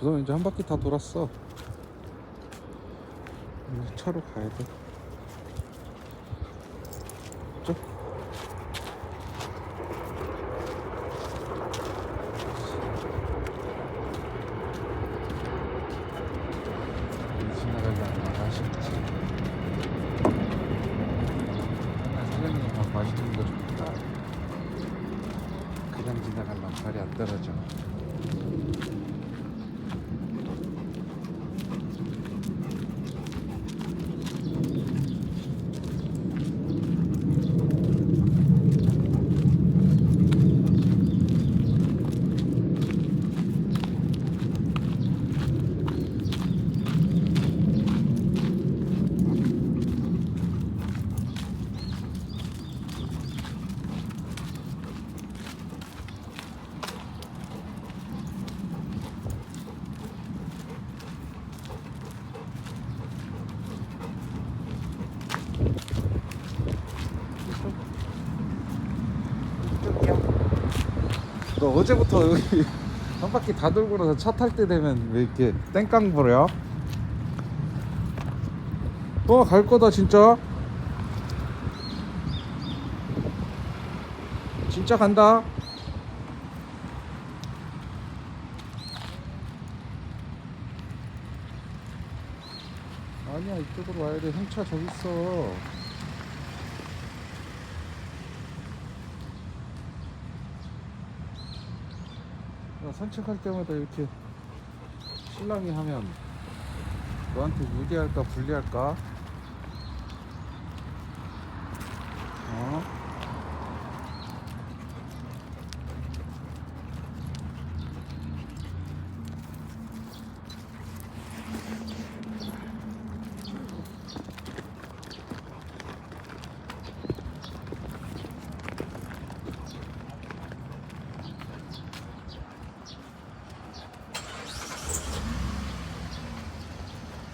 도성 이제 한 바퀴 다 돌았어. 이제 차로 가야 돼. 쭉. 지나가지 않나 아쉽지. 아, 사장님이 막 맛있는 거 줍니다. 그냥 지나가려면 발이 안 떨어져. 너 어제부터 여기 한 바퀴 다 돌고 나서 차 탈 때 되면 왜 이렇게 땡깡 부려? 또갈 거다 진짜. 진짜 간다. 아니야 이쪽으로 와야 돼. 형차 저기 있어. 산책할 때마다 이렇게 신랑이 하면 너한테 유리할까 불리할까? 어?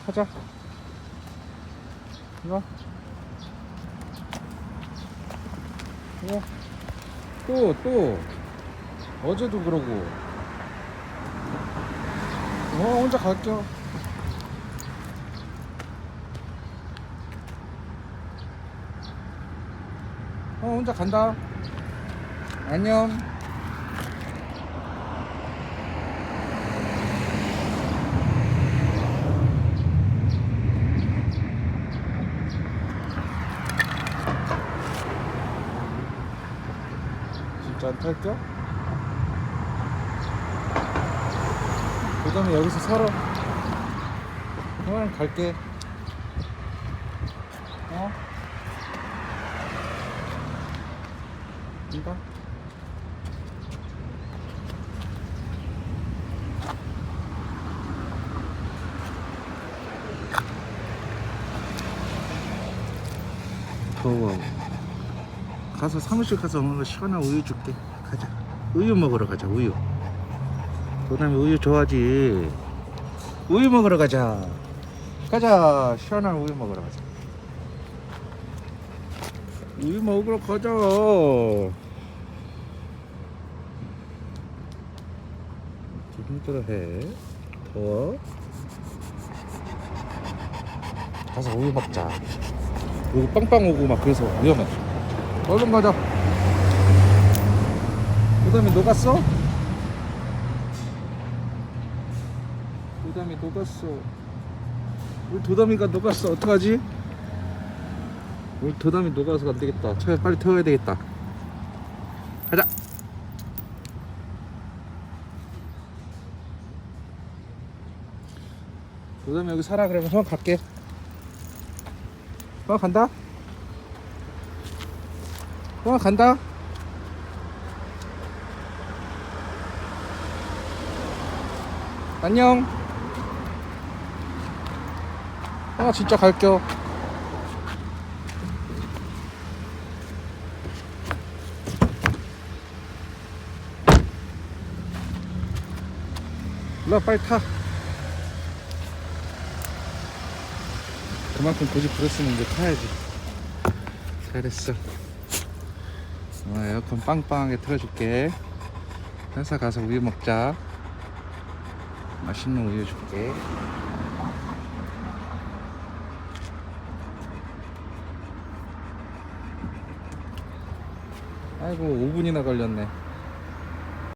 가자. 이거. 이거. 또, 또. 어제도 그러고. 어, 혼자 갈게요. 어, 혼자 간다. 안녕. 안 탈겨? 그 다음에 여기서 살아 형이랑 갈게 어? 이봐 더워 가서 사무실 가서 오늘 시원한 우유 줄게. 가자. 우유 먹으러 가자. 우유. 그다음에 우유 좋아하지. 우유 먹으러 가자. 가자. 시원한 우유 먹으러 가자. 우유 먹으러 가자. 힘들어해. 더워. 가서 우유 먹자. 여기 빵빵 오고 막 그래서 위험해. 얼른 가자. 도담이 녹았어? 도담이 녹았어. 우리 도담이가 녹았어. 어떡하지? 우리 도담이 녹아서 안 되겠다. 차에 빨리 태워야 되겠다. 가자. 도담이 여기 살아 그러면 형 갈게. 형 간다. 어 간다. 안녕. 아 진짜 갈겨. 일로 와, 빨리 타. 그만큼 고집 부렸으면 이제 타야지. 잘했어 어, 에어컨 빵빵하게 틀어줄게. 회사 가서 우유 먹자. 맛있는 우유 줄게. 아이고 5분이나 걸렸네.